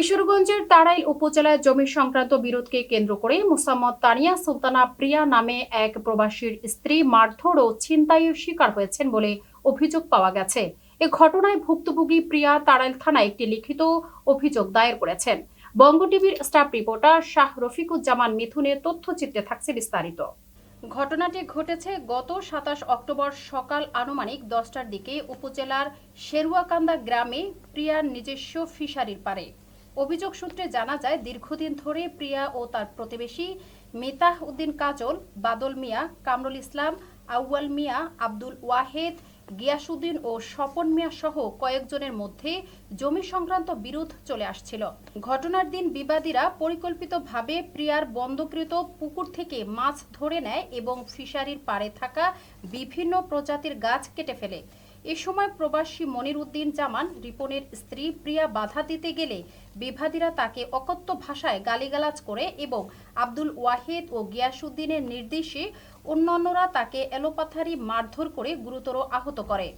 কিশোরগঞ্জের তাড়াইল উপজেলায় জমি সংক্রান্ত বিরোধকে কেন্দ্র করে মুসাম্মদ তানিয়া সুলতানা প্রিয়া নামে এক প্রবাসীর স্ত্রী মারধর ও ছিনতাইয়ের শিকার হয়েছেন বলে অভিযোগ পাওয়া গেছে। এ ঘটনায় ভুক্তভোগী প্রিয়া তারাইল থানায় একটি লিখিত অভিযোগ দায়ের করেছেন। বঙ্গ টিভির স্টাফ রিপোর্টার শাহ রফিকুজ্জামান মিথুনের তথ্যচিত্রে থাকছে বিস্তারিত। ঘটনাটি ঘটেছে গত সাতাশ অক্টোবর সকাল আনুমানিক দশটার দিকে উপজেলার শেরুয়াকান্দা গ্রামে প্রিয়ার নিজস্ব ফিশারির পারে অভিযোগ সূত্রে জানা যায়, দীর্ঘদিন ধরে প্রিয়া ও তার প্রতিবেশী মিতাহ উদ্দিন কাজল, বাদল মিয়া, কামরুল ইসলাম, আউয়াল মিয়া, আব্দুল ওয়াহেদ গিয়াসুদ্দিন ও স্বপন মিয়া সহ কয়েকজনের মধ্যে জমি সংক্রান্ত বিরোধ চলে আসছিল। ঘটনার দিন বিবাদীরা পরিকল্পিতভাবে প্রিয়ার বন্ধকৃত পুকুর থেকে মাছ ধরে নেয় এবং ফিশারির পাড়ে থাকা বিভিন্ন প্রজাতির গাছ কেটে ফেলে। এ সময় প্রবাসী মনির উদ্দিন জামান, রিপনের স্ত্রী প্রিয়া বাধা দিতে গেলে বিবাদীরা তাকে অকথ্য ভাষায় গালিগালাজ করে এবং আব্দুল ওয়াহিদ ও গিয়াসুদ্দিনের নির্দেশে অন্যান্যরা তাকে এলোপাথারি মারধর করে গুরুতর আহত করে।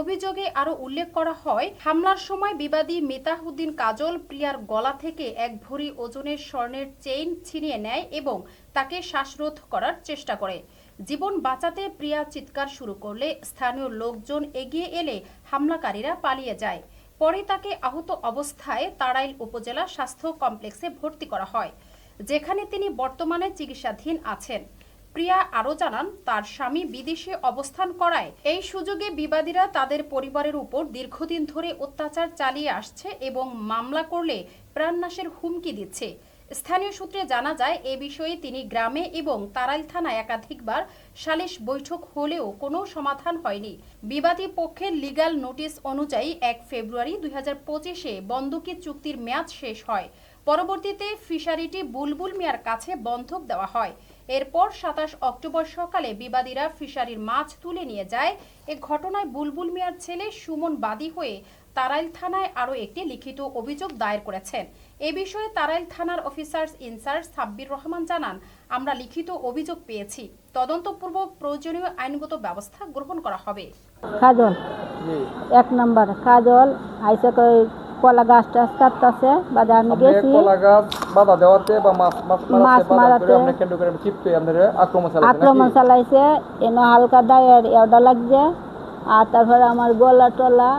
অভিযোগে আরও উল্লেখ করা হয়, হামলার সময় বিবাদী মেতাহুদ্দিন কাজল প্রিয়ার গলা থেকে এক ভরি ওজনের স্বর্ণের চেইন ছিনিয়ে নেয় এবং তাকে শ্বাসরোধ করার চেষ্টা করে। জীবন বাঁচাতে প্রিয়া চিৎকার শুরু করলে স্থানীয় লোকজন এগিয়ে এলে হামলাকারীরা পালিয়ে যায়। পরে তাকে আহত অবস্থায় তাড়াইল উপজেলা স্বাস্থ্য কমপ্লেক্সে ভর্তি করা হয়, যেখানে তিনি বর্তমানে চিকিৎসাধীন আছেন। প্রিয়া আরও জানান, তার স্বামী বিদেশে অবস্থান করায়। এই সুযোগে বিবাদীরা তাদের পরিবারের উপর দীর্ঘদিন ধরে অত্যাচার চালিয়ে আসছে এবং মামলা করলে প্রাণনাশের হুমকি দিচ্ছে। স্থানীয় সূত্রে জানা যায়, এ বিষয়ে তিনি গ্রামে এবং তারাইল থানায় একাধিকবার সালিশ বৈঠক হলেও কোনো সমাধান হয়নি। বিবাদী পক্ষের লিগাল নোটিশ অনুযায়ী এক ফেব্রুয়ারি দুই হাজার পঁচিশে বন্দুকি চুক্তির মেয়াদ শেষ হয়। পরবর্তীতে ফিশারিটি বুলবুল মিয়ার কাছে বন্ধক দেওয়া হয়। এরপর সাতাশ অক্টোবর সকালে বিবাদীরা ফিশারির মাছ তুলে নিয়ে যায়। এ ঘটনায় বুলবুল মিয়ার ছেলে সুমন বাদী হয়ে তারাইল থানায় আরও একটি লিখিত অভিযোগ দায়ের করেছেন। এ বিষয়ে তারাইল থানার অফিসার্স ইনচার্জ সাব্বির রহমান জানান আমরা লিখিত অভিযোগ পেয়েছি। তদন্তপূর্বক প্রয়োজনীয় আইনগত ব্যবস্থা গ্রহণ করা হবে। কাজল এক নম্বর কাজল আইসে কলা গাছ টাছ কাটতেছে বাদে আমি গেছি। কলা গাছ বাধা দেওয়াতে বা মাছ মাছ মারাতে আপনি কেন্দ্র করে চিপতে আপনাদের আক্রমণ চালাতে আক্রমণ চালাইছে এনে হালকা দায়ের এওটা লাগছে। আর তারপরে আমার গলা টলা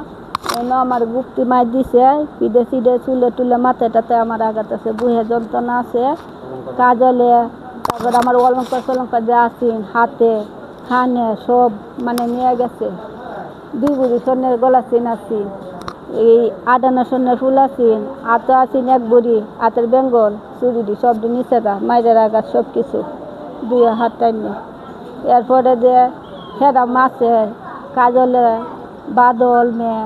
এনে আমার গুপ্তি মাছ দিছে। পিঠে সিডে চুলে টুলে মাথাটাতে আমার আঘাত আছে বুহে যন্ত্রণা আছে। কাজলে তারপরে আমার অলঙ্কার সলঙ্কার যা আছে হাতে খানে সব মানে নিয়ে গেছে। দুই বুড়ি স্বর্ণের গলা চিন আছি। এই আদানা স্বর্ণের ফুল আছিন, আতো আছিন এক বুড়ি হাতের বেঙ্গল, চুরিডি সব নিচে গা মাইরের আঘাত সব কিছু দুই হাত টাইনে। এরপরে যে সেরা মাছে, কাজলে, বাদল, মেয়ে,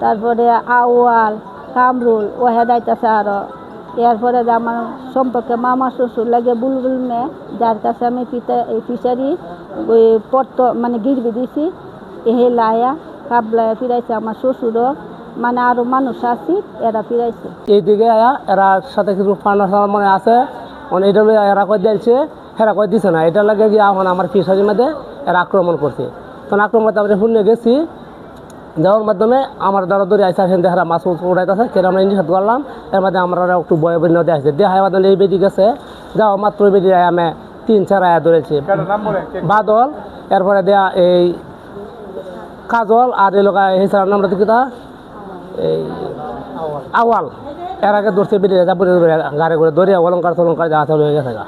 তারপরে আউয়াল, কামরুল, ও হেদাইতেছে আরও। এরপরে আমার সম্পর্কে মামা শ্বশুর লাগে বুলবুল মেয়ে, যার কাছে আমি পিতা, এই ফিশারি, ওই পড়ত মানে গিরবি দিছি, এহে লায়া, কাবলায় ফিরাইছে আমার শ্বশুরও। মানে আরও মানুষ আছে এরা ফিরাইছে। এইদিকে আয়া এরা সাথে কিছু ফার্নার মানে আছে। মানে এটা লইয়া এরা কই দিয়েছে হেরা কই দিছে না। এটা লাগে গিয়ে এখন আমার ফিসারির মধ্যে এরা আক্রমণ করছে। তখন আক্রমণ করতে আমরা শুনে গেছি যাওয়ার মাধ্যমে আমার দ্বারা ধরে আইসা সেখান থেকে মাছ মাছ উড়াইতেছে সেটা আমরা ইন্ডিসাত করলাম। এর মধ্যে আমরা একটু বয়ে বই নদী আসছে দেহা মাধ্যমে এই বেদি গেছে। যাও মাত্র বেদি আয়া আমি তিন চার আয়া ধরেছি। বাদল এরপরে দেয়া এই কাজল আর এই লোক হিসাব নামটা কি তা এই আওয়াল এর আগে ধরছে বেরিয়ে যা গাড়ি করে ধরে অলঙ্কার তলঙ্কার যা হয়ে গেছে গা